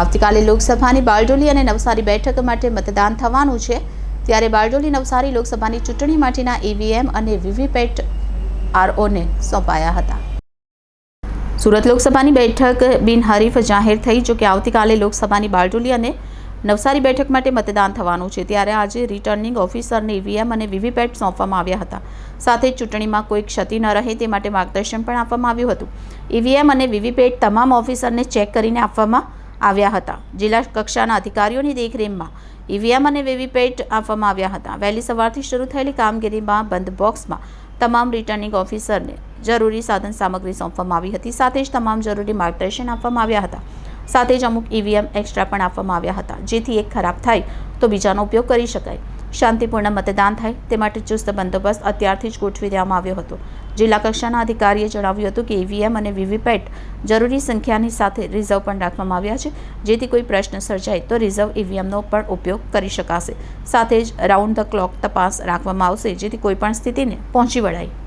આવતીકાલે લોકસભાની બારડોલી અને નવસારી બેઠક માટે મતદાન થવાનું છે. ત્યારે બારડોલી, નવસારી લોકસભાની ચૂંટણી માટેના ઈવીએમ અને વીવીપેટ આરઓને સોંપાયા હતા. સુરત લોકસભાની બેઠક બિનહરીફ જાહેર થઈ જોકે આવતીકાલે લોકસભાની બારડોલી અને નવસારી બેઠક માટે મતદાન થવાનું છે. ત્યારે આજે રિટર્નિંગ ઓફિસરને ઈવીએમ અને વીવીપેટ સોંપવામાં આવ્યા હતા. સાથે ચૂંટણીમાં કોઈ ક્ષતિ ન રહે તે માટે માર્ગદર્શન પણ આપવામાં આવ્યું હતું. ઈવીએમ અને વીવીપેટ તમામ ઓફિસરને ચેક કરીને આપવામાં આવ્યા હતા. જિલ્લા કક્ષાના અધિકારીઓની દેખરેખમાં ઈવીએમ અને વીવીપેટ આપવામાં આવ્યા હતા. વહેલી સવારથી શરૂ થયેલી કામગીરીમાં બંધ બોક્સમાં તમામ રિટર્નિંગ ઓફિસરને જરૂરી સાધન સામગ્રી સોંપવામાં આવી હતી. સાથે જ તમામ જરૂરી માર્ગદર્શન આપવામાં આવ્યા હતા. સાથે જ અમુક ઈવીએમ એક્સ્ટ્રા પણ આપવામાં આવ્યા હતા. જેથી એક ખરાબ થાય તો બીજાનો ઉપયોગ કરી શકાય. શાંતિપૂર્ણ મતદાન થાય તે માટે ચુસ્ત બંદોબસ્ત અત્યારથી જ ગોઠવી દેવામાં આવ્યો હતો. જિલ્લા કક્ષાના અધિકારીએ જણાવ્યું હતું કે ઈવીએમ અને વીવીપેટ જરૂરી સંખ્યાની સાથે રિઝર્વ પણ રાખવામાં આવ્યા છે. જેથી કોઈ પ્રશ્ન સર્જાય તો રિઝર્વ ઈવીએમનો પણ ઉપયોગ કરી શકાશે. સાથે જ રાઉન્ડ ધ ક્લોક તપાસ રાખવામાં આવશે જેથી કોઈપણ સ્થિતિને પહોંચી વળાય.